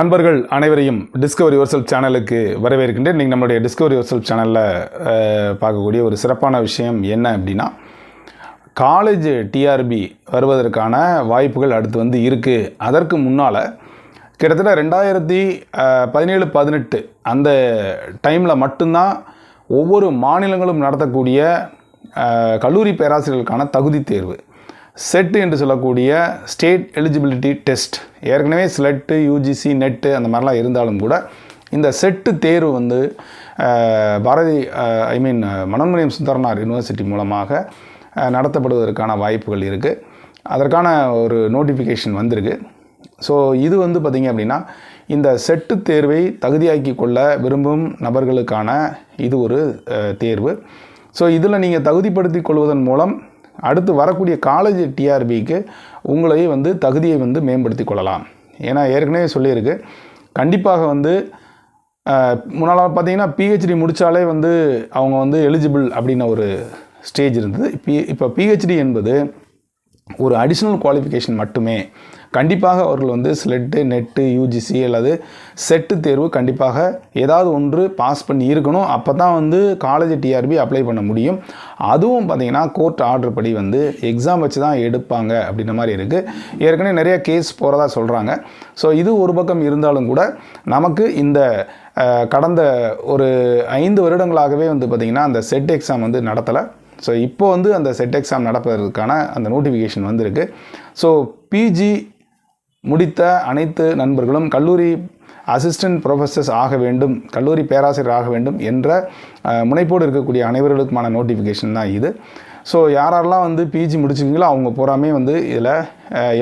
நண்பர்கள் அனைவரையும் Discovery your சேனலுக்கு வரவேற்கின்றேன். இன்றைக்கி நம்மளுடைய டிஸ்கவரி யுவர் சேனலில் பார்க்கக்கூடிய ஒரு சிறப்பான விஷயம் என்ன அப்படின்னா காலேஜ் டிஆர்பி வருவதற்கான வாய்ப்புகள் அடுத்து வந்து இருக்குது அதற்கு முன்னால் கிட்டத்தட்ட ரெண்டாயிரத்தி பதினேழு பதினெட்டு அந்த டைமில் மட்டும்தான் ஒவ்வொரு மாநிலங்களும் நடத்தக்கூடிய கல்லூரி பேராசிரியர்களுக்கான தகுதி தேர்வு. செட் என்று சொல்லக்கூடிய ஸ்டேட் எலிஜிபிலிட்டி டெஸ்ட் ஏற்கனவே ஸ்லெட்டு யூஜிசி நெட்டு அந்த மாதிரிலாம் இருந்தாலும் கூட இந்த செட்டு தேர்வு வந்து Bharathi I mean Manonmaniam Sundaranar university மூலமாக நடத்தப்படுவதற்கான வாய்ப்புகள் இருக்குது அதற்கான ஒரு நோட்டிஃபிகேஷன் வந்திருக்கு. ஸோ இது வந்து பார்த்திங்க அப்படின்னா இந்த செட்டு தேர்வை தகுதியாக்கி கொள்ள விரும்பும் நபர்களுக்கான இது ஒரு தேர்வு. ஸோ இதில் நீங்கள் தகுதிப்படுத்தி கொள்வதன் மூலம் அடுத்து வரக்கூடிய காலேஜ் டிஆர்பிக்கு உங்களை வந்து தகுதியை வந்து மேம்படுத்தி கொள்ளலாம். ஏன்னா ஏற்கனவே சொல்லியிருக்கு. கண்டிப்பாக வந்து முன்னால் பார்த்தீங்கன்னா பிஹெச்டி முடித்தாலே வந்து அவங்க வந்து எலிஜிபிள் அப்படின்ன ஒரு ஸ்டேஜ் இருந்தது. பி இப்போ பிஹெச்டி என்பது ஒரு அடிஷ்னல் குவாலிஃபிகேஷன் மட்டுமே கண்டிப்பாக அவர்கள் வந்து ஸ்லெட்டு நெட்டு யூஜிசி அல்லது செட்டு தேர்வு கண்டிப்பாக ஏதாவது ஒன்று பாஸ் பண்ணி இருக்கணும். அப்போ தான் வந்து காலேஜ் டிஆர்பி அப்ளை பண்ண முடியும். அதுவும் பார்த்திங்கன்னா கோர்ட் ஆர்டர் படி வந்து எக்ஸாம் வச்சு தான் எடுப்பாங்க அப்படின்ற மாதிரி இருக்குது ஏற்கனவே நிறைய கேஸ் போகிறதா சொல்கிறாங்க ஸோ இது ஒரு பக்கம் இருந்தாலும் கூட நமக்கு இந்த கடந்த ஒரு ஐந்து வருடங்களாகவே வந்து பார்த்திங்கன்னா அந்த செட் எக்ஸாம் வந்து நடத்தலை. ஸோ இப்போ வந்து அந்த செட் எக்ஸாம் நடப்பதற்கான அந்த நோட்டிஃபிகேஷன் வந்திருக்கு. ஸோ பிஜி முடித்த அனைத்து நண்பர்களும் கல்லூரி அசிஸ்டன்ட் ப்ரொஃபஸர்ஸ் ஆக வேண்டும் கல்லூரி பேராசிரியர் ஆக வேண்டும் என்ற முனைப்போடு இருக்கக்கூடிய அனைவர்களுக்குமான நோட்டிஃபிகேஷன் தான் இது. ஸோ யாரெல்லாம் வந்து பிஜி முடிச்சிருக்கீங்களோ அவங்க பூராமே வந்து இதில்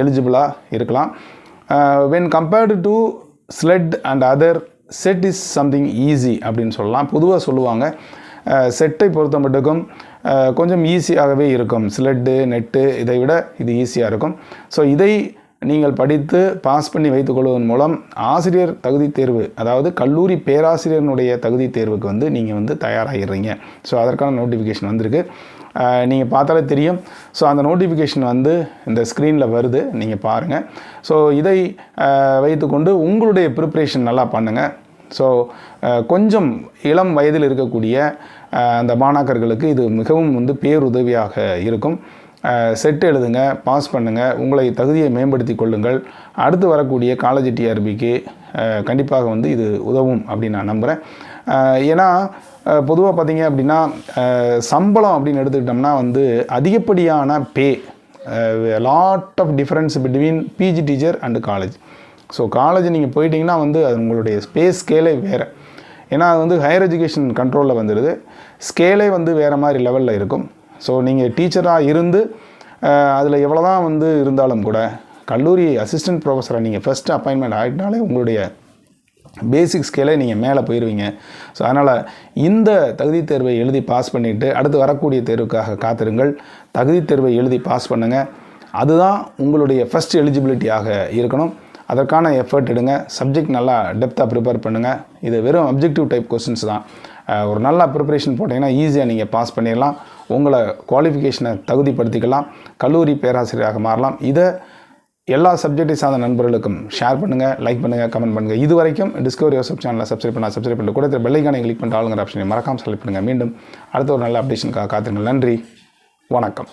எலிஜிபிளாக இருக்கலாம். When compared to SLET and other SET is something easy அப்படின்னு சொல்லலாம். பொதுவாக சொல்லுவாங்க செட்டை பொறுத்த மட்டுக்கும் கொஞ்சம் ஈஸியாகவே இருக்கும். ஸ்லெட்டு நெட்டு இதை விட இது ஈஸியாக இருக்கும். ஸோ இதை நீங்கள் படித்து பாஸ் பண்ணி வைத்துக்கொள்வதன் மூலம் ஆசிரியர் தகுதி தேர்வு அதாவது கல்லூரி பேராசிரியர்னுடைய தகுதி தேர்வுக்கு வந்து நீங்கள் வந்து தயாராகிடுறீங்க. ஸோ அதற்கான நோட்டிஃபிகேஷன் வந்திருக்கு. நீங்கள் பார்த்தாலே தெரியும். ஸோ அந்த நோட்டிஃபிகேஷன் வந்து இந்த ஸ்க்ரீனில் வருது. நீங்கள் பாருங்கள் ஸோ இதை வைத்துக்கொண்டு உங்களுடைய ப்ரிப்ரேஷன் நல்லா பண்ணுங்கள் ஸோ uh, கொஞ்சம் இளம் வயதில் இருக்கக்கூடிய uh, அந்த மாணாக்கர்களுக்கு இது மிகவும் வந்து பேருதவியாக இருக்கும். Uh, செட் எழுதுங்க பாஸ் பண்ணுங்கள் உங்களை தகுதியை மேம்படுத்தி கொள்ளுங்கள். அடுத்து வரக்கூடிய காலேஜ் டிஆர்பிக்கு கண்டிப்பாக வந்து இது உதவும் அப்படின்னு நான் நம்புகிறேன் ஏன்னா பொதுவாக பார்த்தீங்க அப்படின்னா சம்பளம் அப்படின்னு எடுத்துக்கிட்டோம்னா வந்து அதிகப்படியான pay lot of difference between PG teacher and college so college நீங்கள் போயிட்டீங்கன்னா வந்து அது உங்களுடைய ஸ்பேஸ் ஸ்கேலே வேறு. ஏன்னா அது வந்து ஹையர் எஜுகேஷன் கண்ட்ரோலில் வந்துடுது ஸ்கேலே வந்து வேறு மாதிரி லெவலில் இருக்கும். ஸோ நீங்கள் டீச்சராக இருந்து அதில் எவ்வளோ தான் வந்து இருந்தாலும் கூட கல்லூரி அசிஸ்டன்ட் ப்ரொஃபஸராக நீங்கள் ஃபஸ்ட்டு அப்பாயின்மெண்ட் ஆகிட்டாலே உங்களுடைய பேசிக் ஸ்கேலே நீங்கள் மேலே போயிடுவீங்க ஸோ அதனால் இந்த தகுதி தேர்வை எழுதி பாஸ் பண்ணிவிட்டு அடுத்து வரக்கூடிய தேர்வுக்காக காத்திருங்கள். தகுதி தேர்வை எழுதி பாஸ் பண்ணுங்கள் அதுதான் உங்களுடைய ஃபஸ்ட் எலிஜிபிலிட்டியாக இருக்கணும். அதற்கான எஃபர்ட் எடுங்க. சப்ஜெக்ட் நல்லா டெப்த்தாக ப்ரிப்பேர் பண்ணுங்கள் இது வெறும் அப்ஜெக்டிவ் டைப் கொஸ்டின்ஸ் தான். ஒரு நல்ல ப்ரிப்பரேஷன் போட்டிங்கன்னா ஈஸியாக நீங்கள் பாஸ் பண்ணிடலாம். உங்களை குவாலிஃபிகேஷனை தகுதிப்படுத்திக்கலாம். கல்லூரி பேராசிரியராக மாறலாம். இதை எல்லா சப்ஜெக்டை சார்ந்த நண்பர்களுக்கும் ஷேர் பண்ணுங்கள் லைக் பண்ணுங்கள் கமெண்ட் பண்ணுங்கள் இது வரைக்கும் டிஸ்கவரி யோசப் சேனலில் சப்ஸ்கிரைப் பண்ணால் சப்ஸ்கிரைப் பண்ணிட்டு கூட பெல்லைக்கானை கிளிக் பண்ணிட்டு ஆளுங்கிற ஆப்ஷனை மறக்காமல் செலக்ட் பண்ணுங்கள் மீண்டும் அடுத்த ஒரு நல்ல அப்டேஷனுக்காக காத்துருங்கள். நன்றி. வணக்கம்.